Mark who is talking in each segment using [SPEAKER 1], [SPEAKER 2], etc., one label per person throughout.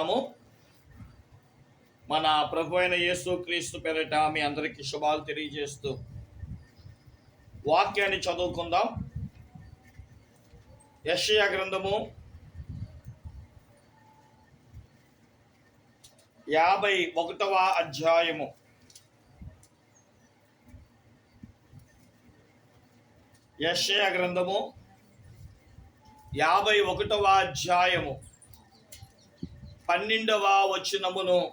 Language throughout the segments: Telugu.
[SPEAKER 1] ఉన్నాము. మన ప్రభు అయిన యేసు క్రీస్తు పేరిట మీ అందరికీ శుభాలు తెలియజేస్తూ వాక్యాన్ని చదువుకుందాం. యషయా గ్రంథము యాభై ఒకటవ అధ్యాయము. యషయా గ్రంథము యాభై ఒకటవ అధ్యాయము. పన్నెండవ వచనమును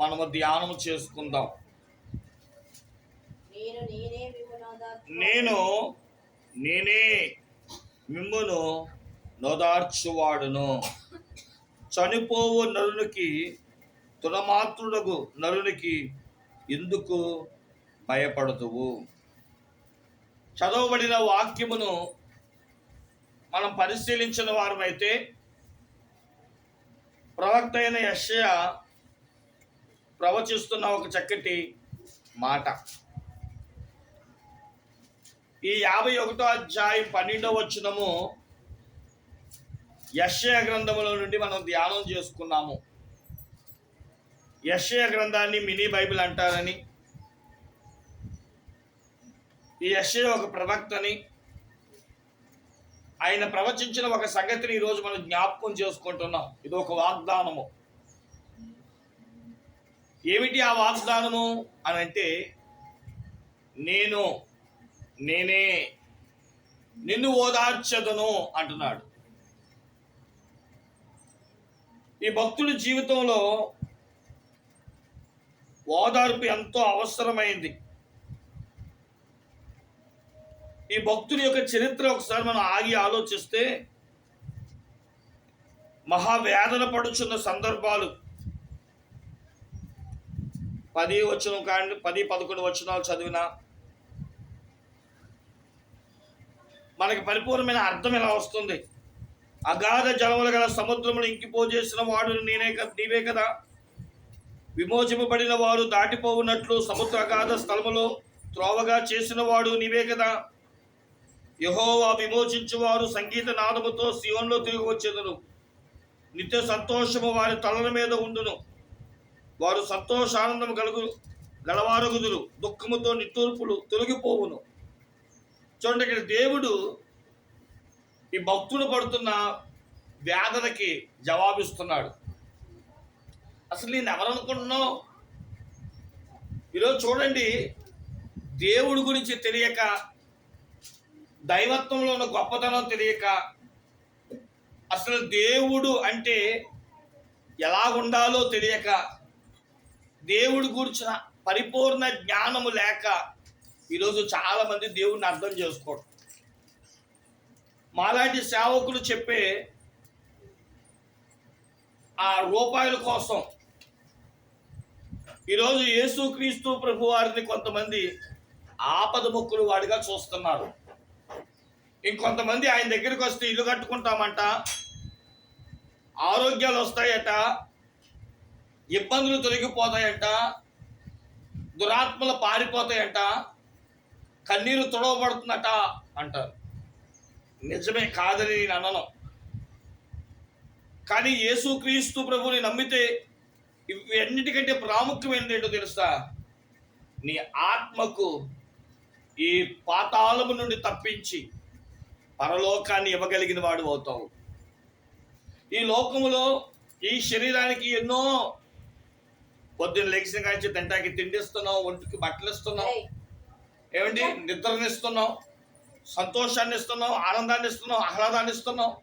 [SPEAKER 1] మనము ధ్యానము చేసుకుందాం.
[SPEAKER 2] నేను నేనే విమోదాత్మ
[SPEAKER 1] నేను నేనే మిమ్మును నోదార్చువాడును. చనిపోవు నరునికి తులమాత్రుడగు నరునికి ఎందుకు భయపడదువు? చదవబడిన వాక్యమును మనం పరిశీలించిన వారమైతే ప్రవక్త అయిన యశయ ప్రవచిస్తున్న ఒక చక్కటి మాట. ఈ యాభై ఒకటో అధ్యాయం పన్నెండవ వచ్చినము యశయ గ్రంథములో నుండి మనం ధ్యానం చేసుకున్నాము. యశయ గ్రంథాన్ని మినీ బైబిల్ అంటారని ఈ యశయ ఒక ప్రవక్తని ఆయన ప్రవచించిన ఒక సంగతిని ఈరోజు మనం జ్ఞాపకం చేసుకుంటున్నాం. ఇది ఒక వాగ్దానము. ఏమిటి ఆ వాగ్దానము అని అంటే నేను నేనే నిన్ను ఓదార్చదను అంటున్నాడు. ఈ భక్తుడి జీవితంలో ఓదార్పు ఎంతో అవసరమైంది. ఈ భక్తుడి యొక్క చరిత్ర ఒకసారి మనం ఆగి ఆలోచిస్తే మహావేదన పడుచున్న సందర్భాలు. పది వచనం కానీ పది పదకొండు వచనాలు చదివినా మనకి పరిపూర్ణమైన అర్థం ఎలా వస్తుంది? అగాధ జలములు గల సముద్రములు ఇంకిపోజేసిన వాడు నేనే నీవే కదా? విమోచింపబడిన వారు దాటిపోవున్నట్లు సముద్ర అగాధ స్థలములో త్రోవగా చేసిన వాడు నీవే కదా? యహోవా విమోచించువారు సంగీత నాదముతో సియోన్లో తిరిగి వచ్చేదను. నిత్య సంతోషము వారి తలల మీద ఉండును. వారు సంతోషానందం కలుగు గలవారగుదురు. దుఃఖముతో నిట్టూర్పులు తొలగిపోవును. చూడండి ఇక్కడ దేవుడు ఈ భక్తులు పడుతున్న వ్యాధులకి జవాబిస్తున్నాడు. అసలు నేను ఎవరనుకుంటున్నావు? ఈరోజు చూడండి దేవుడి గురించి తెలియక దైవత్వంలో ఉన్న గొప్పతనం తెలియక అసలు దేవుడు అంటే ఎలా ఉండాలో తెలియక దేవుడి కూర్చున్న పరిపూర్ణ జ్ఞానము లేక ఈరోజు చాలామంది దేవుడిని అర్థం చేసుకోరు మాలాంటి సేవకులు చెప్పే ఆ రూపాయల కోసం ఈరోజు యేసుక్రీస్తు ప్రభు వారిని కొంతమంది ఆపద మొక్కులు వాడిగా చూస్తున్నారు. ఇంకొంతమంది ఆయన దగ్గరికి వస్తే ఇల్లు కట్టుకుంటామంట. ఆరోగ్యాలు వస్తాయట. ఇబ్బందులు తొలగిపోతాయంట. దురాత్మలు పారిపోతాయంట. కన్నీరు తుడవబడుతుందట అంటారు. నిజమే కాదని నేను అనను. కానీ యేసుక్రీస్తు ప్రభుని నమ్మితే ఇవన్నిటికంటే ప్రాముఖ్యమైనది ఏంటో తెలుసా? నీ ఆత్మకు ఈ పాతాళము నుండి తప్పించి పరలోకాన్ని ఇవ్వగలిగిన వాడు అవుతావు. ఈ లోకములో ఈ శరీరానికి ఎన్నో పొద్దున్న లెగిసిన కాంచి తింటాకి తిండిస్తున్నావు ఒంటికి బట్టలు ఇస్తున్నావు. ఏమండి? నిద్రనిస్తున్నాం సంతోషాన్ని ఇస్తున్నాం ఆనందాన్ని ఇస్తున్నాం ఆహ్లాదాన్ని ఇస్తున్నాం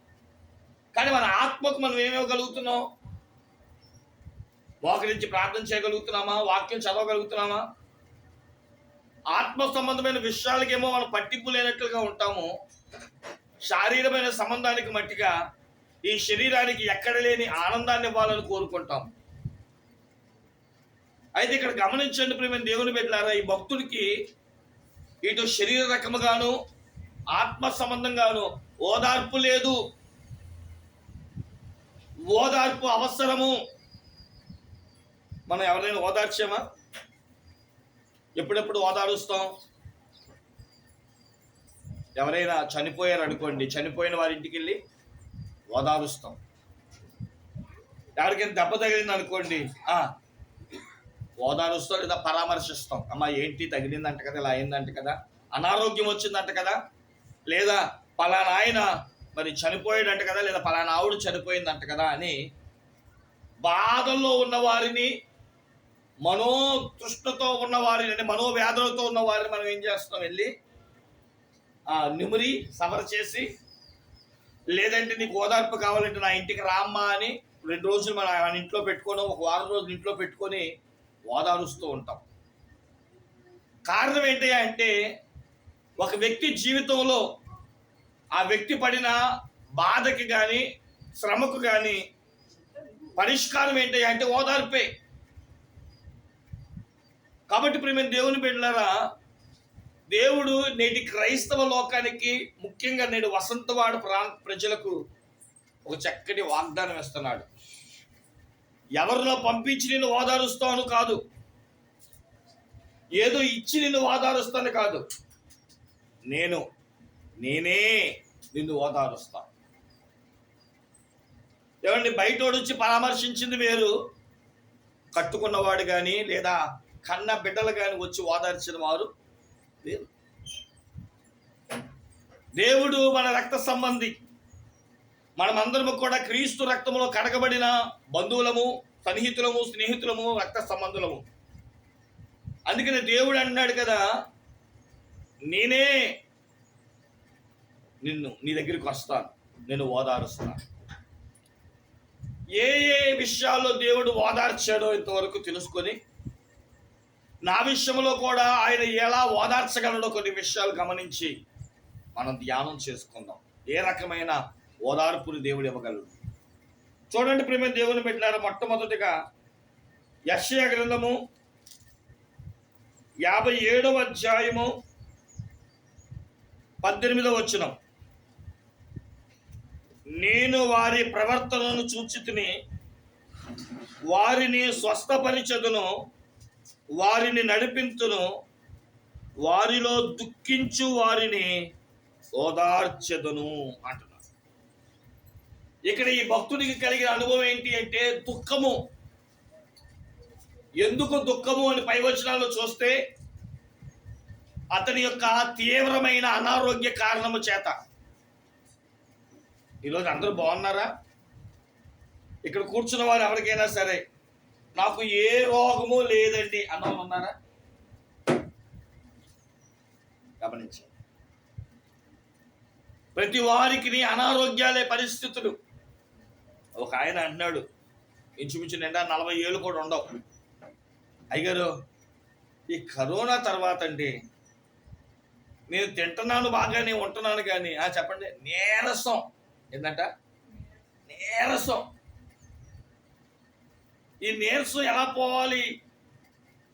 [SPEAKER 1] కానీ మన ఆత్మకు మనం ఏమివ్వగలుగుతున్నాం మోకరించి ప్రార్థన చేయగలుగుతున్నామా? వాక్యం చదవగలుగుతున్నామా? ఆత్మ సంబంధమైన విషయాలకేమో మనం పట్టింపు లేనట్లుగా ఉంటాము. శారీరమైన సంబంధానికి మట్టిగా ఈ శరీరానికి ఎక్కడ లేని ఆనందాన్ని ఇవ్వాలని కోరుకుంటాం. అయితే ఇక్కడ గమనించండి ప్రేమ దేవుని పెట్టారా ఈ భక్తుడికి ఇటు శరీర రకముగాను ఆత్మ సంబంధంగాను ఓదార్పు లేదు. ఓదార్పు అవసరము. మనం ఎవరైనా ఓదార్చామా? ఎప్పుడెప్పుడు ఓదారుస్తాం? ఎవరైనా చనిపోయారు అనుకోండి చనిపోయిన వారి ఇంటికి వెళ్ళి ఓదారుస్తాం. ఎవరికైనా దెబ్బ తగిలింది అనుకోండి ఓదారుస్తాం లేదా పరామర్శిస్తాం. అమ్మ ఏంటి తగిలిందంట కదా ఇలా అయిందంట కదా అనారోగ్యం వచ్చిందంట కదా లేదా పలానా ఆయన మరి చనిపోయాడంట కదా లేదా పలానా ఆవిడ చనిపోయిందంట కదా అని బాధల్లో ఉన్న వారిని మనోతృష్ణతో ఉన్న వారిని అంటే మనోవ్యాధులతో ఉన్న వారిని మనం ఏం చేస్తాం? వెళ్ళి నిమిరి సఫర్ చేసి లేదంటే నీకు ఓదార్పు కావాలంటే నా ఇంటికి రామ్మా అని రెండు రోజులు మన ఇంట్లో పెట్టుకొని ఒక వారం రోజులు ఇంట్లో పెట్టుకొని ఓదారుస్తూ ఉంటాం. కారణం ఏంటి అంటే ఒక వ్యక్తి జీవితంలో ఆ వ్యక్తి పడిన బాధకి కానీ శ్రమకు కానీ పరిష్కారం ఏంటి అంటే ఓదార్పే. కాబట్టి ప్రేమ దేవుని బిడ్డలారా దేవుడు నేటి క్రైస్తవ లోకానికి ముఖ్యంగా నేడు వసంతవాడ ప్రాంత ప్రజలకు ఒక చక్కటి వాగ్దానం ఇస్తున్నాడు. ఎవరిలో పంపించి నేను ఓదారుస్తాను కాదు. ఏదో ఇచ్చి నిన్ను ఓదారుస్తాను కాదు. నేను నేనే నిన్ను ఓదారుస్తాను ఏమండి బయటోడు వచ్చి పరామర్శించింది వేరు. కట్టుకున్నవాడు కానీ లేదా కన్న బిడ్డలు కానీ వచ్చి ఓదార్చిన వారు లేదు దేవుడు మన రక్త సంబంధి. మనమందరము కూడా క్రీస్తు రక్తములో కడగబడిన బంధువులము సన్నిహితులము స్నేహితులము రక్త సంబంధులము. అందుకని దేవుడు అన్నాడు కదా నేనే నిన్ను నీ దగ్గరికి వస్తాను నేను ఓదారుస్తాను. ఏ ఏ విషయాల్లో దేవుడు ఓదార్చాడో ఇంతవరకు తెలుసుకొని నా విషయంలో కూడా ఆయన ఎలా ఓదార్చగలడో కొన్ని విషయాలు గమనించి మనం ధ్యానం చేసుకుందాం. ఏ రకమైన ఓదార్పుని దేవుడు ఇవ్వగలడు? చూడండి ప్రేమ దేవుని పెట్టారు మొట్టమొదటిగా యశయ గ్రంథము యాభై ఏడవ అధ్యాయము పద్దెనిమిదవ వచనం. నేను వారి ప్రవర్తనను చూచితిని వారిని స్వస్థపరిచదును. వారిని నడిపించును వారిలో దుఃఖించు వారిని ఓదార్చెదను అంటున్నారు. ఇక్కడ ఈ భక్తుడికి కలిగిన అనుభవం ఏంటి అంటే దుఃఖము. ఎందుకు దుఃఖము అని పైవచనాలు చూస్తే అతని యొక్క తీవ్రమైన అనారోగ్య కారణము చేత. ఈరోజు అందరూ బాగున్నారా? ఇక్కడ కూర్చున్న వారు ఎవరికైనా సరే నాకు ఏ రోగము లేదండి. అన్నవాళ్ళు ఉన్నారా గమనించండి. ప్రతి వారికి అనారోగ్యాలే పరిస్థితులు. ఒక ఆయన అన్నాడు ఇంచుమించు నిండా నలభై ఏళ్ళు కూడా ఉండవు. అయ్యారు ఈ కరోనా తర్వాత అండి నేను తింటున్నాను బాగానే ఉంటున్నాను కానీ చెప్పండి నీరసం. ఏంటంట? నీరసం. ఈ నీరసం ఎలా పోవాలి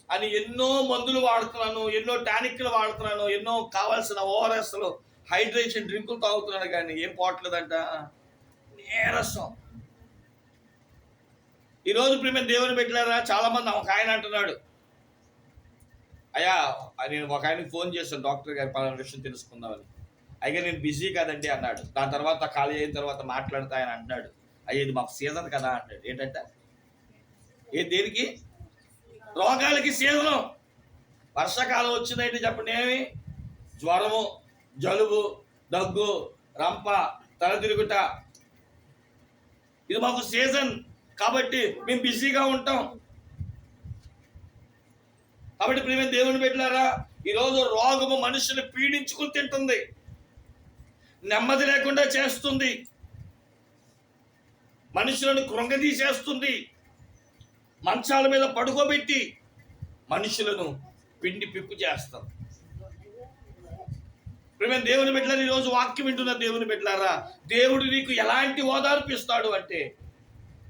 [SPEAKER 1] అని ఎన్నో మందులు వాడుతున్నాను ఎన్నో టానిక్లు వాడుతున్నాను ఎన్నో కావాల్సిన ఓఆర్ఎస్లు హైడ్రేషన్ డ్రింకులు తాగుతున్నాను కానీ ఏం పోవట్లేదంట. నీరసం. ఈరోజు ప్రేమ దేవుని పెట్టలేరా చాలామంది ఒక ఆయన అంటున్నాడు. అయ్యా నేను ఒక ఆయనకి ఫోన్ చేశాను డాక్టర్ గారి పలానా విషయం తెలుసుకుందామని. అయ్యా నేను బిజీ కాదండి అన్నాడు. దాని తర్వాత ఖాళీ అయిన తర్వాత మాట్లాడతా ఆయన అన్నాడు అయ్యా ఇది మాకు సీజన్ కదా అన్నాడు ఏంటంటే ఏ దేనికి? రోగాలకి సీజను వర్షాకాలం వచ్చిందంటే చెప్పండి ఏమి? జ్వరము జలుబు దగ్గు రంప తల తిరుగుట. ఇది మాకు సీజన్ కాబట్టి మేము బిజీగా ఉంటాం. కాబట్టి ప్రేమ దేవుని పెట్టినారా ఈరోజు రోగము మనుషులు పీడించుకుని తింటుంది. నెమ్మది లేకుండా చేస్తుంది. మనుషులను కృంగదీసేస్తుంది. మంచాల మీద పడుకోబెట్టి మనుషులను పిండి పిప్పు చేస్తాం. ప్రేమ దేవుని బిడ్డలారా ఈరోజు వాక్యం వింటున్న దేవుని బిడ్డలారా? దేవుడు నీకు ఎలాంటి ఓదార్పిస్తాడు అంటే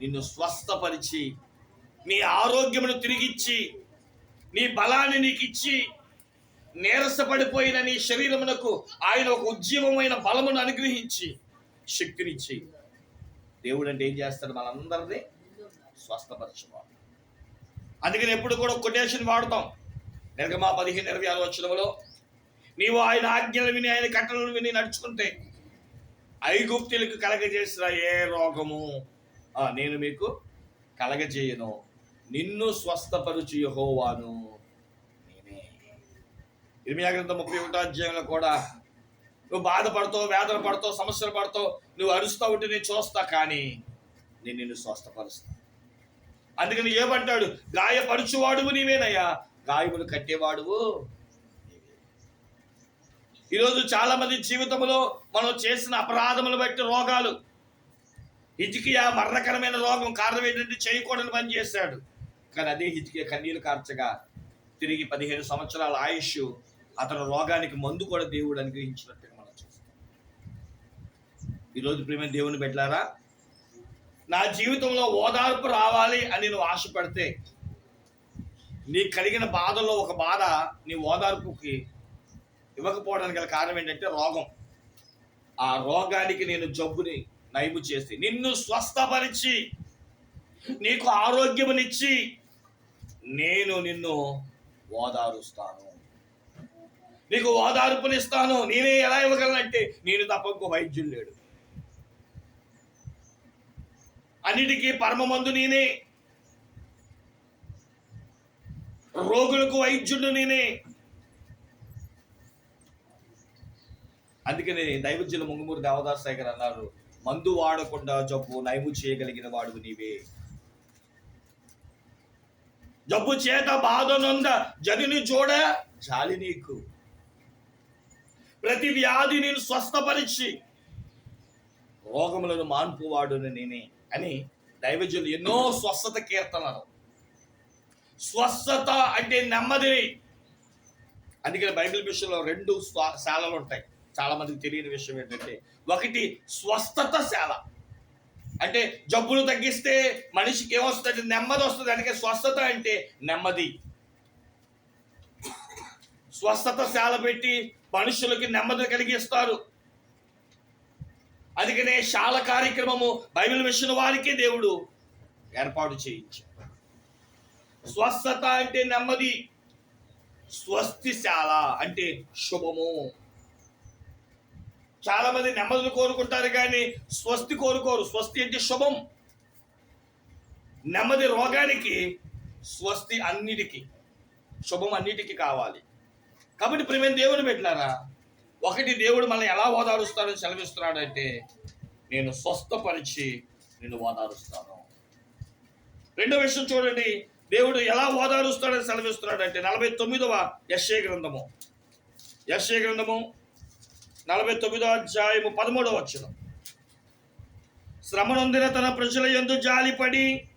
[SPEAKER 1] నిన్ను స్వస్థపరిచి నీ ఆరోగ్యమును తిరిగిచ్చి నీ బలాన్ని నీకు ఇచ్చి నీరసపడిపోయిన నీ శరీరమునకు ఆయన ఒక ఉజ్జీవమైన బలమును అనుగ్రహించి శక్తినిచ్చి దేవుడు అంటే ఏం చేస్తాడు? మనందరినీ స్వస్థపరచుకోవాలి. అందుకని ఎప్పుడు కూడా కొటేషన్ వాడతాం. నిర్గమా పదిహేను ఇరవై ఆరు వచ్చినంలో నీవు ఆయన ఆజ్ఞలు విని ఆయన కట్టలను విని నడుచుకుంటే ఐగుప్తులకు కలగజేసిన ఏ రోగము? నేను మీకు కలగజేయను. నిన్ను స్వస్థపరుచు యహోవాను నేనే. ఇర్మియా గ్రంథం ముప్పై ఒకటో అధ్యాయంలో కూడా నువ్వు బాధపడతావు వేదన పడతావు సమస్యలు పడతావు నువ్వు అరుస్తూ ఉంటే నేను చూస్తా కానీ నేను నిన్ను స్వస్థపరుస్తాను అందుకని ఏమంటాడు గాయపరుచువాడువు నీవేనయ్యా గాయములు కట్టేవాడువు ఈరోజు చాలా మంది జీవితంలో మనం చేసిన అపరాధములు బట్టి రోగాలు. హిజ్కియా మరణకరమైన రోగం కారణం ఏంటంటే చేయకూడని పని చేశాడు. కానీ అదే హిజ్కియా కన్నీలు కార్చగా తిరిగి పదిహేను సంవత్సరాల ఆయుష్ అతను రోగానికి మందు కూడా దేవుడు అనుగ్రహించినట్టుగా మనం చూస్తాం. ఈరోజు ప్రేమ దేవుని పెట్టారా నా జీవితంలో ఓదార్పు రావాలి అని నువ్వు ఆశపడితే నీకు కలిగిన బాధల్లో ఒక బాధ నీ ఓదార్పుకి ఇవ్వకపోవడానికి గల కారణం ఏంటంటే రోగం. ఆ రోగానికి నేను జబ్బుని నయము చేసి నిన్ను స్వస్థపరిచి నీకు ఆరోగ్యమునిచ్చి నేను నిన్ను ఓదారుస్తాను. నీకు ఓదార్పునిస్తాను. నేనే ఎలా ఇవ్వగలనంటే నేను తప్ప ఇంకో వైద్యులు లేడు. అన్నిటికీ పరమమందు నేనే. రోగులకు వైద్యుడు నేనే. అందుకని దైవజ్యుల ముంగుమూరి దేవదాస్ శేఖర్ అన్నారు మందు వాడకుండా జబ్బు నయము చేయగలిగిన వాడు నీవే. జబ్బు చేత బాధనుంద జనుని చూడ జాలి నీకు. ప్రతి వ్యాధి నేను స్వస్థపరిచి రోగములను మాన్పువాడును నేనే. అని దైవజులు ఎన్నో స్వస్థత కీర్తనలు స్వస్థత అంటే నెమ్మది అందుకని బైబిల్ విషయంలో రెండు స్వ- శాలలు ఉంటాయి. చాలా మందికి తెలియని విషయం ఏంటంటే ఒకటి స్వస్థత శాల. అంటే జబ్బులు తగ్గిస్తే మనిషికి ఏమొస్తుంది నెమ్మది వస్తుంది. అందుకే స్వస్థత అంటే నెమ్మది. స్వస్థత శాల పెట్టి మనుషులకి నెమ్మది కలిగిస్తారు. అందుకనే శాల కార్యక్రమము బైబిల్ మిషన్ వారికే దేవుడు ఏర్పాటు చేయించాడు. స్వస్థత అంటే నెమ్మది స్వస్తిశాల అంటే శుభము. చాలా మంది నెమ్మదిని కోరుకుంటారు కానీ స్వస్తి కోరుకోరు. స్వస్తి అంటే శుభం. నెమ్మది రోగానికి స్వస్తి అన్నిటికీ శుభం అన్నిటికీ కావాలి. కాబట్టి ప్రేమ దేవుని పెట్టారా ఒకటి దేవుడు మనల్ని ఎలా ఓదారుస్తాడని సెలవిస్తున్నాడంటే నేను స్వస్థపరిచి నేను ఓదారుస్తాను. రెండో విషయం చూడండి. దేవుడు ఎలా ఓదారుస్తాడని సెలవిస్తున్నాడంటే నలభై తొమ్మిదవ యశ్య గ్రంథము. యశ్య గ్రంథము నలభై తొమ్మిదో అధ్యాయము పదమూడవ వచ్చిన శ్రమనొందిన తన ప్రజల ఎందు జాలిపడి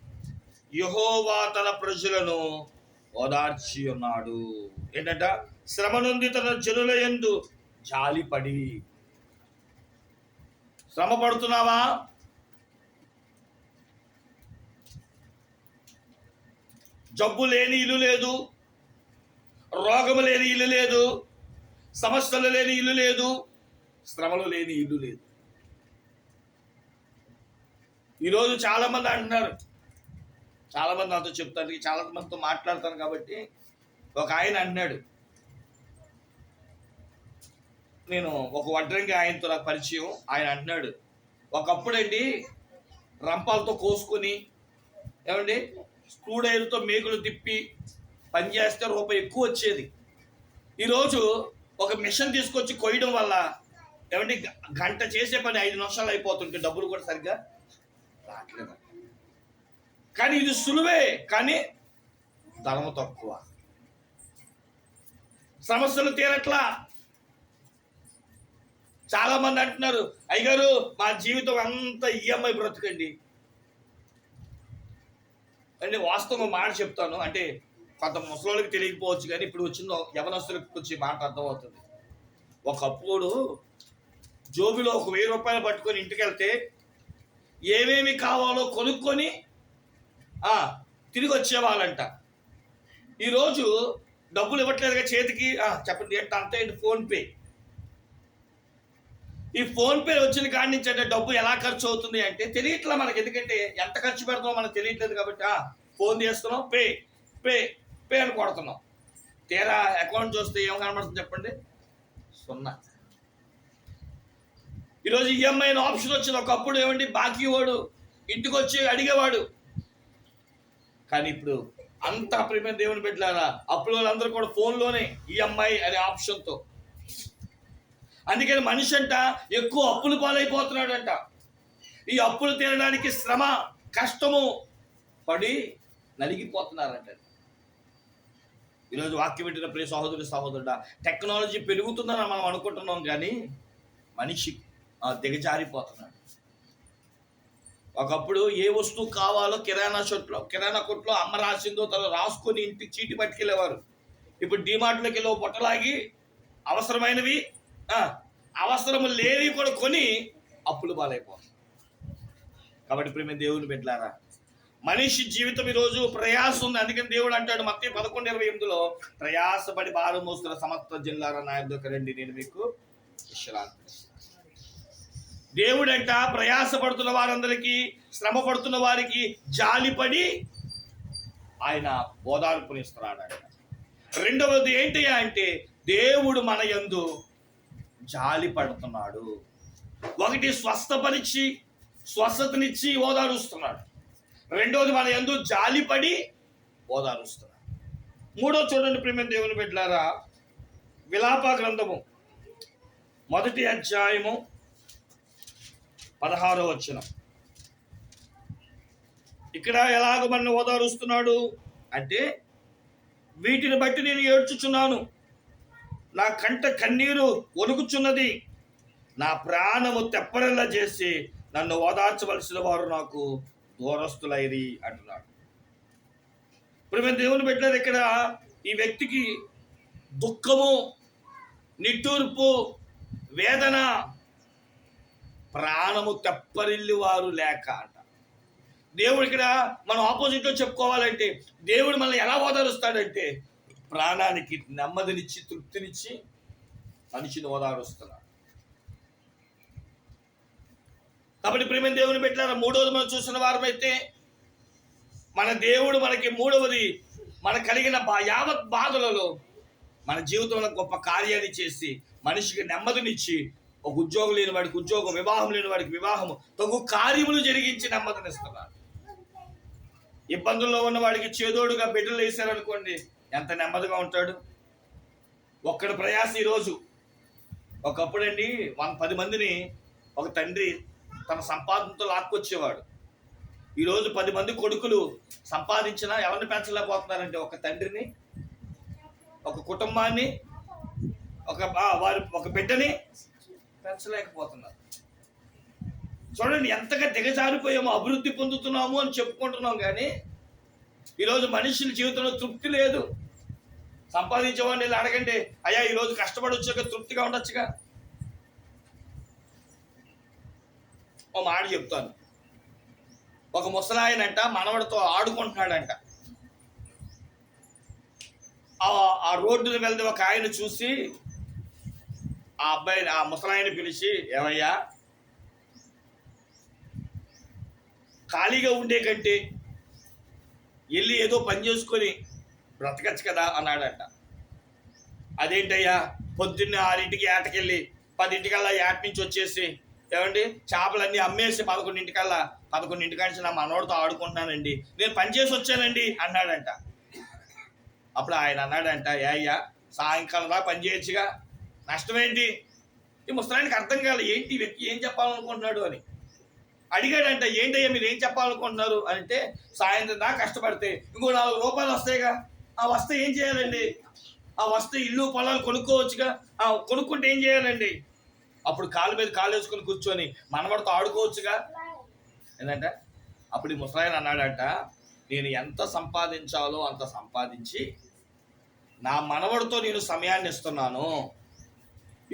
[SPEAKER 1] యహోవా తన ప్రజలను ఓదార్చి ఉన్నాడు ఏంటంట? శ్రమనుంది తన జనుల ఎందు జాలిపడి. శ్రమ పడుతున్నావా జబ్బు లేని ఇల్లు లేదు. రోగము లేని ఇల్లు లేదు. సమస్యలు లేని ఇల్లు లేదు. శ్రమలు లేని ఇల్లు లేదు. ఈరోజు చాలా మంది అంటున్నారు. చాలామంది నాతో చెప్తాను చాలా మందితో మాట్లాడతాను కాబట్టి ఒక ఆయన అంటున్నాడు. నేను ఒక వడ్రంగి ఆయనతో నాకు పరిచయం. ఆయన అంటున్నాడు ఒకప్పుడండి రంపాలతో కోసుకొని ఏమండి స్క్రూ డ్రైవర్తో మేకులు తిప్పి పని చేస్తే రూపాయి ఎక్కువ వచ్చేది. ఈరోజు ఒక మిషన్ తీసుకొచ్చి కొయ్యడం వల్ల ఏమంటే గ- గంట చేసే పని ఐదు నిమిషాలు అయిపోతుంటే డబ్బులు కూడా సరిగ్గా రావట్లేదు కానీ ఇది సులువే కానీ ధనము తక్కువ. సమస్యలు తీరట్లా చాలా మంది అంటున్నారు అయ్యగారు మా జీవితం అంతా ఈఎంఐ బ్రతకండి. అంటే వాస్తవం మాట చెప్తాను అంటే కొంత ముసలోళ్ళకి తెలియకపోవచ్చు కానీ ఇప్పుడు వచ్చిన యవనస్తులకు వచ్చి మాట అర్థమవుతుంది. ఒకప్పుడు జోబిలో ఒక వెయ్యి రూపాయలు పట్టుకొని ఇంటికి వెళ్తే ఏమేమి కావాలో కొనుక్కొని తిరిగి వచ్చేవాళ్ళంట. ఈరోజు డబ్బులు ఇవ్వట్లేదుగా చేతికి చెప్పండి ఏంటంటే అంత ఏంటి ఫోన్పే ఈ ఫోన్ పే వచ్చిన కాడి నుంచి అంటే డబ్బు ఎలా ఖర్చు అవుతుంది అంటే తెలియట్లా మనకి. ఎందుకంటే ఎంత ఖర్చు పెడతామో మనకు తెలియట్లేదు కాబట్టి ఫోన్ చేస్తున్నాం పే పే పే అని కొడుతున్నాం. తీరా అకౌంట్ చూస్తే ఏం కనబడుతుంది చెప్పండి? సున్నా. ఈరోజు ఈఎంఐ ఆప్షన్ వచ్చింది. ఒకప్పుడు ఏమండి? బాకీ వాడు ఇంటికి వచ్చి అడిగేవాడు. కానీ ఇప్పుడు అంత ప్రేమ దేవుని పెట్టలేరా అప్పుడు వాళ్ళందరూ కూడా ఫోన్లోనే ఈఎంఐ అనే ఆప్షన్తో. అందుకని మనిషి అంట ఎక్కువ అప్పులు పాలైపోతున్నాడంట. ఈ అప్పులు తీరడానికి శ్రమ కష్టము పడి నలిగిపోతున్నారంట. ఈరోజు వాక్యం పెట్టిన ప్రియ సహోదరు సహోదరుడ టెక్నాలజీ పెరుగుతుందని మనం అనుకుంటున్నాం కానీ మనిషి దిగజారిపోతున్నాడు. ఒకప్పుడు ఏ వస్తువు కావాలో కిరాణా షొట్లో కిరాణా కొట్లో అమ్మ రాసిందో తను రాసుకొని ఇంటికి చీటి పట్టుకెళ్ళేవారు. ఇప్పుడు డిమార్ట్లోకి వెళ్ళి పొట్టలాగి అవసరమైనవి అవసరము లేనివి కూడా కొని అప్పులు పాలైపోతాయి కాబట్టి ప్రేమ దేవుని పెట్టారా మనిషి జీవితం ఈరోజు ప్రయాస ఉంది. అందుకని దేవుడు అంటాడు మత్తే పదకొండు ఇరవై ఎనిమిదిలో ప్రయాసపడి భారం మోస్తున్న సమస్త జిల్లాల నా యొద్దకు రండి నేను మీకు విశ్రాంతి దేవుడంట ప్రయాసపడుతున్న వారందరికీ శ్రమ పడుతున్న వారికి జాలిపడి ఆయన ఓదార్పునిస్తున్నాడంట రెండవది ఏంటి అంటే దేవుడు మన యందు జాలి పడుతున్నాడు. ఒకటి స్వస్థపరిచి స్వస్థతనిచ్చి ఓదారుస్తున్నాడు. రెండోది మన యందు జాలిపడి ఓదారుస్తున్నాడు. మూడో చూడండి ప్రేమ దేవుని బిడ్డలారా విలాప గ్రంథము మొదటి అధ్యాయము పదహారో వచ్చిన ఇక్కడ ఎలాగ మనల్ని ఓదారుస్తున్నాడు? అంటే వీటిని బట్టి నేను ఏడ్చుచున్నాను. నా కంట కన్నీరు ఒలుగుచున్నది నా ప్రాణము తెప్పరెల్లా చేసి నన్ను ఓదార్చవలసిన వారు నాకు దూరస్తులైరి అంటున్నాడు. ఇప్పుడు మేము దేవుని పెట్టినది ఇక్కడ ఈ వ్యక్తికి దుఃఖము నిట్టూర్పు వేదన ప్రాణము తెప్పరిల్లి వారు లేక అంట. దేవుడు ఇక్కడ మనం ఆపోజిట్లో చెప్పుకోవాలంటే దేవుడు మనల్ని ఎలా ఓదారుస్తాడంటే ప్రాణానికి నెమ్మదినిచ్చి తృప్తినిచ్చి మనిషిని ఓదారుస్తున్నాడు. కాబట్టి ప్రేమ దేవుని పెట్టారా మూడవది మనం చూసిన వారమైతే మన దేవుడు మనకి మూడవది మన కలిగిన బా యావత్ బాధలలో మన జీవితంలో గొప్ప కార్యాన్ని చేసి మనిషికి నెమ్మదినిచ్చి ఒక ఉద్యోగం లేని వాడికి ఉద్యోగం వివాహం లేని వాడికి వివాహము తగు కార్యములు జరిగించి నెమ్మదినిస్తున్నారు ఇబ్బందుల్లో ఉన్న వాడికి చేదోడుగా బిడ్డలు వేశారనుకోండి ఎంత నెమ్మదిగా ఉంటాడు? ఒక్కడి ప్రయాస ఈరోజు ఒకప్పుడండి వన్ పది మందిని ఒక తండ్రి తన సంపాదనతో లాక్కొచ్చేవాడు. ఈరోజు పది మంది కొడుకులు సంపాదించినా ఎవరిని పెంచలేకపోతున్నారంటే ఒక తండ్రిని ఒక కుటుంబాన్ని ఒక వారి ఒక బిడ్డని పెంచలేకపోతున్నారు. చూడండి ఎంతగా దిగజారిపోయామో అభివృద్ధి పొందుతున్నాము అని చెప్పుకుంటున్నాం కానీ ఈరోజు మనుషుల జీవితంలో తృప్తి లేదు. సంపాదించేవాడిని వెళ్ళి అడగండి. అయ్యా ఈరోజు కష్టపడి వచ్చాక తృప్తిగా ఉండొచ్చుగా. ఓ మాట చెప్తాను. ఒక ముసలాయనంట మనవడితో ఆడుకుంటున్నాడంట. ఆ ఆ వెళ్తే ఒక ఆయన చూసి ఆ అబ్బాయిని ఆ ముసలాయని పిలిచి ఏమయ్యా ఖాళీగా ఉండే కంటే వెళ్ళి ఏదో పని చేసుకొని బ్రతకచ్చు కదా అన్నాడంట. అదేంటయ్యా? పొద్దున్నే ఆరింటికి ఏటకెళ్ళి పదింటికల్లా ఏట నుంచి వచ్చేసి ఏమండి? చేపలన్నీ అమ్మేసి పదకొండింటికల్లా పదకొండింటికాడ నుంచి నా మనోడితో ఆడుకుంటున్నానండి. నేను పనిచేసి వచ్చానండి అన్నాడంట. అప్పుడు ఆయన అన్నాడంట ఏ అయ్యా సాయంకాలం దా పని చేయొచ్చుగా? నష్టం ఈ ముసలానికి అర్థం కాలేదు ఏంటి వ్యక్తి ఏం చెప్పాలనుకుంటున్నాడు అని. అడిగాడంట ఏంటయ్యా మీరు ఏం చెప్పాలనుకుంటున్నారు? అంటే సాయంత్రం దాకా కష్టపడితే ఇంకో నాలుగు రూపాయలు వస్తాయిగా. ఆ వస్తే ఏం చేయాలండి? ఆ వస్తే ఇల్లు పొలాలు కొనుక్కోవచ్చుగా. ఆ కొనుక్కుంటే ఏం చేయాలండి? అప్పుడు కాలు మీద కాలు వేసుకొని కూర్చొని మనవడితో ఆడుకోవచ్చుగా. ఏంటంటే అప్పుడు ఈ ముసలాయన అన్నాడంట నేను ఎంత సంపాదించాలో అంత సంపాదించి నా మనవడితో నేను సమయాన్ని ఇస్తున్నాను.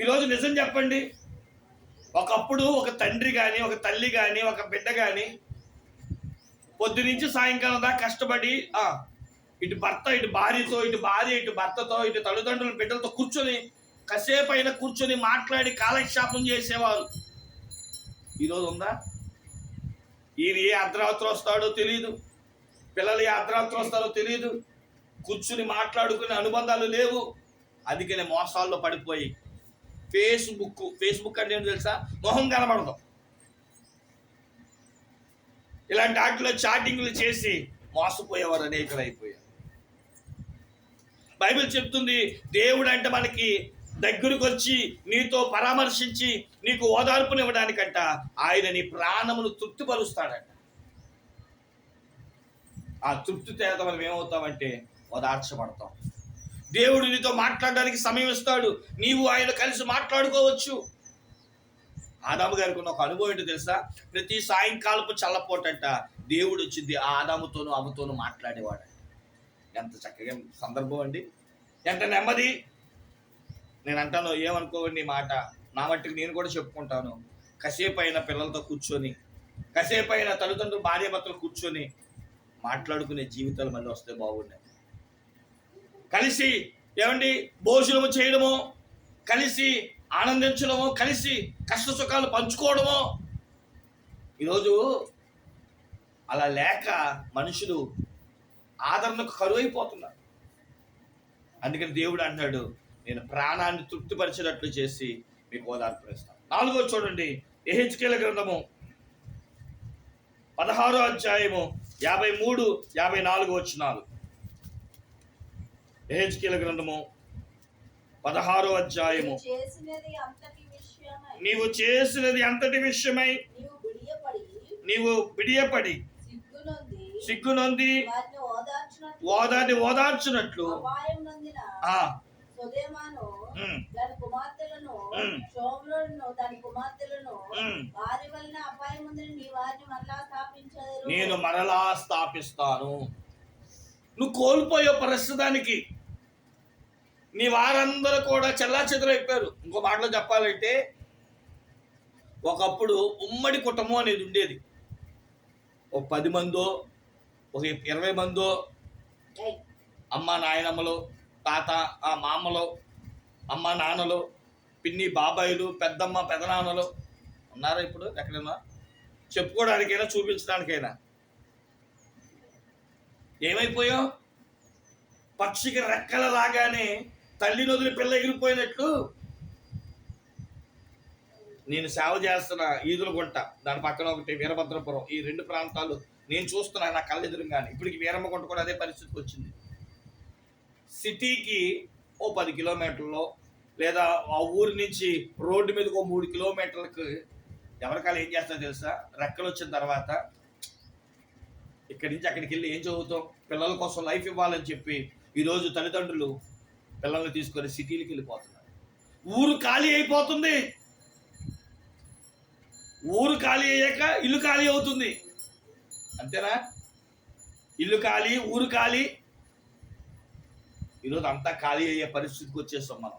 [SPEAKER 1] ఈరోజు నిజం చెప్పండి. ఒకప్పుడు ఒక తండ్రి కానీ ఒక తల్లి కానీ ఒక బిడ్డ కానీ పొద్దు నుంచి సాయంకాలం దాకా కష్టపడి ఇటు భర్త ఇటు భార్యతో ఇటు భార్య ఇటు భర్తతో ఇటు తల్లిదండ్రుల బిడ్డలతో కూర్చొని కాసేపు అయినా కూర్చొని మాట్లాడి కాలక్షేపం చేసేవారు. ఈరోజు ఉందా? ఈయన ఏ అర్ధరాత్రి వస్తాడో తెలియదు పిల్లలు ఏ అర్ధరాత్రి వస్తారో తెలియదు కూర్చుని మాట్లాడుకునే అనుబంధాలు లేవు. అందుకనే మోసాల్లో పడిపోయి ఫేస్బుక్ ఫేస్బుక్ అంటే ఏంటో తెలుసా? మొహం కనబడదు. ఇలాంటి వాటిలో చాటింగ్లు చేసి మోసపోయేవారు అనేకలు అయిపోయారు. బైబిల్ చెప్తుంది దేవుడు అంటే మనకి దగ్గరకు వచ్చి నీతో పరామర్శించి నీకు ఓదార్పునివ్వడానికంట ఆయన నీ ప్రాణమును తృప్తిపరుస్తాడంట. ఆ తృప్తి చేత మనం ఏమవుతామంటే ఓదార్చబడతాం. దేవుడు నీతో మాట్లాడడానికి సమయం ఇస్తాడు నీవు ఆయన కలిసి మాట్లాడుకోవచ్చు. ఆదాము గారికి ఉన్న ఒక అనుభవం ఏంటో తెలుసా? ప్రతి సాయంకాలపు చల్లపోటంట దేవుడు వచ్చింది ఆ ఆదాముతోనూ అమ్మతోనూ మాట్లాడేవాడు. ఎంత చక్కగా సందర్భం అండి. ఎంత నెమ్మది. నేను అంటాను ఏమనుకోవండి ఈ మాట. నా మట్టుకు నేను కూడా చెప్పుకుంటాను. కాసేపు అయిన పిల్లలతో కూర్చొని కాసేపు అయిన తల్లిదండ్రులు భార్య భర్తలు కూర్చొని మాట్లాడుకునే జీవితాలు మళ్ళీ వస్తే బాగుండే కలిసి ఏమండి భోజనము చేయడము కలిసి ఆనందించడము కలిసి కష్ట సుఖాలు పంచుకోవడము. ఈరోజు అలా లేక మనుషులు ఆదరణకు కరువైపోతున్నారు. అందుకని దేవుడు అంటాడు నేను ప్రాణాన్ని తృప్తిపరిచేటట్లు చేసి మీకు ఓదార్పునిస్తాను నాలుగో చూడండి ఎహెచ్కేల గ్రంథము పదహారో అధ్యాయము యాభై మూడు యాభై నాలుగు వచ్చినాలు ఎహెచ్కేల గ్రంథము పదహారో అధ్యాయము.
[SPEAKER 2] నీవు చేసినది అంతటి విషయమై.
[SPEAKER 1] నీవు
[SPEAKER 2] బిడియపడి సిగ్గునొంది. వారిని ఓదార్చినట్లు
[SPEAKER 1] ఆ.
[SPEAKER 2] సుదేమాను దాని కుమార్తెలను దాని కుమార్తెలను
[SPEAKER 1] ఉమ్.
[SPEAKER 2] వారి వలన అపాయం ఉందని నీ వారిని మరలా
[SPEAKER 1] నేను మరలా స్థాపిస్తాను. నువ్వు కోల్పోయే ప్రస్తుతానికి నీ వారందరూ కూడా చెల్లా చెదరైపోయారు ఇంకో మాటలో చెప్పాలంటే ఒకప్పుడు ఉమ్మడి కుటుంబం అనేది ఉండేది. ఒక పది మందో ఒక ఇరవై మందో అమ్మ నాయనమ్మలు తాత ఆ మామలు అమ్మ నాన్నలు పిన్ని బాబాయిలు పెద్దమ్మ పెదనాన్నలు ఉన్నారా ఇప్పుడు ఎక్కడైనా? చెప్పుకోవడానికైనా చూపించడానికైనా. ఏమైపోయావు? పక్షికి రెక్కల రాగానే తల్లి నొదిలి పిల్ల ఎగిరిపోయినట్లు నేను సేవ చేస్తున్న ఈదులగుంట దాని పక్కన ఒకటి వీరభద్రపురం ఈ రెండు ప్రాంతాలు నేను చూస్తున్నా నా కళ్ళెదురుగానే ఇప్పటికి వీరమ్మకుంట కూడా అదే పరిస్థితికి వచ్చింది. సిటీకి ఓ పది కిలోమీటర్లో లేదా ఆ ఊరి నుంచి రోడ్డు మీదకి ఓ మూడు కిలోమీటర్లకు ఎవరికాలు ఏం చేస్తారో తెలుసా? రెక్కలు వచ్చిన తర్వాత ఇక్కడి నుంచి అక్కడికి వెళ్ళి ఏం చదువుతాం? పిల్లల కోసం లైఫ్ ఇవ్వాలని చెప్పి ఈరోజు తల్లిదండ్రులు పిల్లల్ని తీసుకొని సిటీలకు వెళ్ళిపోతున్నారు. ఊరు ఖాళీ అయిపోతుంది. ఊరు ఖాళీ అయ్యాక ఇల్లు ఖాళీ అవుతుంది. అంతేనా? ఇల్లు ఖాళీ ఊరు ఖాళీ. ఈరోజు అంతా ఖాళీ అయ్యే పరిస్థితికి వచ్చేస్తాం మనం.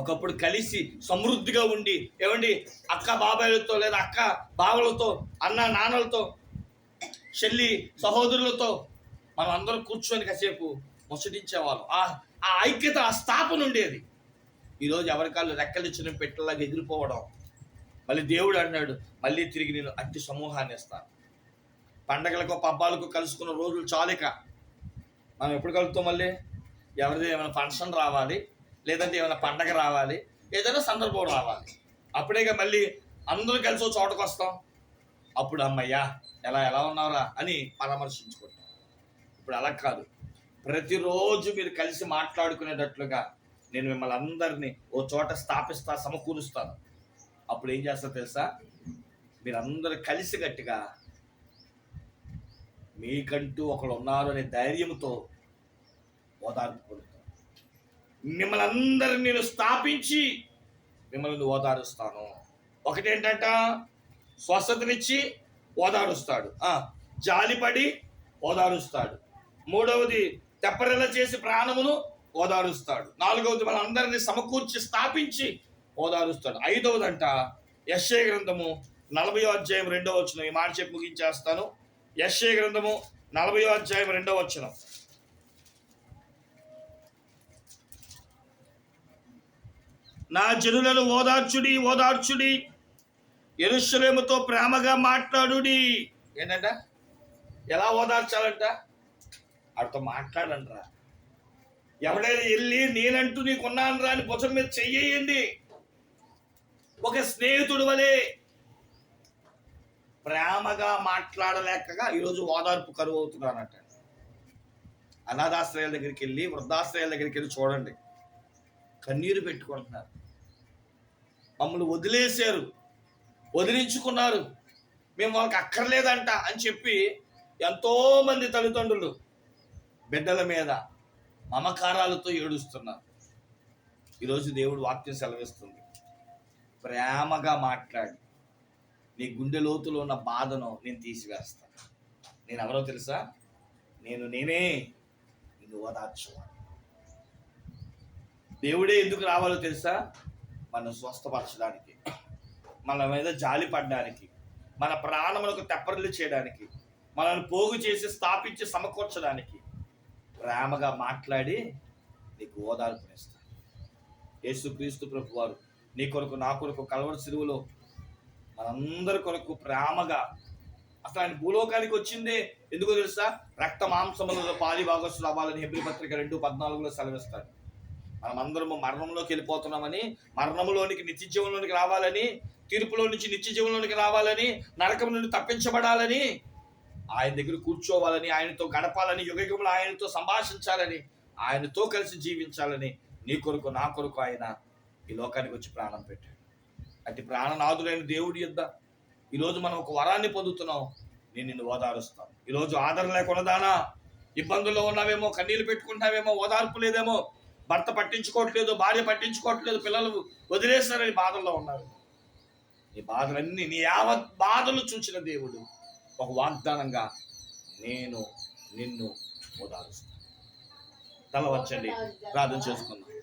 [SPEAKER 1] ఒకప్పుడు కలిసి సమృద్ధిగా ఉండి ఏమండి అక్క బాబాయిలతో లేదా అక్క బావలతో అన్న నాన్నలతో చెల్లి సహోదరులతో మనం అందరం కూర్చొని కాసేపు ముసటించేవాళ్ళం ఆ ఆ ఐక్యత ఆ స్థాపన ఉండేది. ఈరోజు ఎవరికాళ్ళు రెక్కలు ఇచ్చిన పెట్టలాగా ఎగిరిపోవడం. మళ్ళీ దేవుడు అన్నాడు మళ్ళీ తిరిగి నేను అట్టి సమూహాన్ని ఇస్తాను. పండగలకు పబ్బాలకు కలుసుకున్న రోజులు చాలిక మనం ఎప్పుడు కలుగుతాం మళ్ళీ? ఎవరిది ఏమైనా ఫంక్షన్ రావాలి లేదంటే ఏమైనా పండగ రావాలి ఏదైనా సందర్భం రావాలి. అప్పుడేగా మళ్ళీ అందరూ కలిసి ఓ చోటకు వస్తాం. అప్పుడు అమ్మయ్యా ఎలా ఎలా ఉన్నారా అని పరామర్శించుకుంటాం. ఇప్పుడు అలా కాదు. ప్రతిరోజు మీరు కలిసి మాట్లాడుకునేటట్లుగా నేను మిమ్మల్ని అందరినీ ఓ చోట స్థాపిస్తా సమకూరుస్తాను. అప్పుడు ఏం చేస్తా తెలుసా? మీరందరూ కలిసి గట్టిగా మీకంటూ ఒకడు ఉన్నారు అనే ధైర్యంతో ఓదార్పు పొందుతాను మిమ్మల్ని అందరిని నేను స్థాపించి మిమ్మల్ని ఓదారుస్తాను. ఒకటేంటంట స్వస్థతనిచ్చి ఓదారుస్తాడు. జాలిపడి ఓదారుస్తాడు. మూడవది తెప్పరెల చేసి ప్రాణమును ఓదారుస్తాడు. నాలుగవది మన అందరిని సమకూర్చి స్థాపించి ఓదారుస్తాడు. ఐదవదంట యశ్య గ్రంథము నలభై అధ్యాయం రెండవ వచ్చిన ఈ మాట చెప్పి ముగించేస్తాను. యశ్య గ్రంథము నలభయో అధ్యాయం రెండవ వచనం. నా జనులను ఓదార్చుడి ఓదార్చుడి. ఎరుషలేముతో ప్రేమగా మాట్లాడుడి. ఏంటంట? ఎలా ఓదార్చాలంట? వాడితో మాట్లాడండిరా. ఎవడైనా వెళ్ళి నేనంటూ నీకున్నాను రా అని భుజం మీద చెయ్యండి ఒక స్నేహితుడు వలే ప్రేమగా మాట్లాడలేకగా ఈరోజు ఓదార్పు కరువు అవుతున్నారట. అనాథాశ్రయాల దగ్గరికి వెళ్ళి వృద్ధాశ్రయాల దగ్గరికి వెళ్ళి చూడండి. కన్నీరు పెట్టుకుంటున్నారు. మమ్మల్ని వదిలేశారు. వదిలించుకున్నారు. మేము వాళ్ళకి అక్కర్లేదంట అని చెప్పి ఎంతోమంది తల్లిదండ్రులు బిడ్డల మీద మమకారాలతో ఏడుస్తున్నారు. ఈరోజు దేవుడు వాక్యం సెలవిస్తుంది. ప్రేమగా మాట్లాడి నీ గుండె లోతులో ఉన్న బాధను నేను తీసివేస్తాను నేను ఎవరో తెలుసా? నేను నేనే నిన్ను ఓదార్చువాడు దేవుడే ఎందుకు రావాలో తెలుసా? మనం స్వస్థపరచడానికి మన మీద జాలి పడడానికి మన ప్రాణములకు తెప్పరిల్లు చేయడానికి మనల్ని పోగు చేసి స్థాపించి సమకూర్చడానికి ప్రేమగా మాట్లాడి నీకు ఓదార్పునిస్తాను యేసుక్రీస్తు ప్రభు వారు నీ కొరకు నా కొరకు కలవర చెరువులో మనందరి కొరకు ప్రేమగా. అసలు ఆయన భూలోకానికి వచ్చిందే ఎందుకో తెలుసా? రక్త మాంసములలో పాలి భాగస్సులు అవ్వాలని హెబ్రి పత్రిక రెండు పద్నాలుగులో సెలవిస్తాడు. మనమందరము మరణంలోకి వెళ్ళిపోతున్నామని మరణంలోనికి నిత్య జీవంలోనికి రావాలని తీర్పులో నుంచి నిత్య జీవంలోనికి రావాలని నరకం నుండి తప్పించబడాలని ఆయన దగ్గర కూర్చోవాలని ఆయనతో గడపాలని యుగయుగంలో ఆయనతో సంభాషించాలని ఆయనతో కలిసి జీవించాలని నీ కొరకు నా కొరకు ఆయన ఈ లోకానికి వచ్చి ప్రాణం పెట్టాడు. అతి ప్రాణనాథుడైన దేవుడి యొద్ద ఈరోజు మనం ఒక వరాన్ని పొందుతున్నాం. నేను నిన్ను ఓదారుస్తాను. ఈరోజు ఆదరణ లేకున్నదానా ఇబ్బందుల్లో ఉన్నావేమో? కన్నీళ్ళు పెట్టుకుంటావేమో ఓదార్పు లేదేమో? భర్త పట్టించుకోవట్లేదు భార్య పట్టించుకోవట్లేదు పిల్లలు వదిలేస్తారని బాధల్లో ఉన్నారు. నీ బాధలన్నీ నీ యావత్ బాధలు చూసిన దేవుడు ఒక వాగ్దానంగా నేను నిన్ను ఓదారుస్తాను. తల వచ్చండి ప్రార్థన చేసుకుందాం.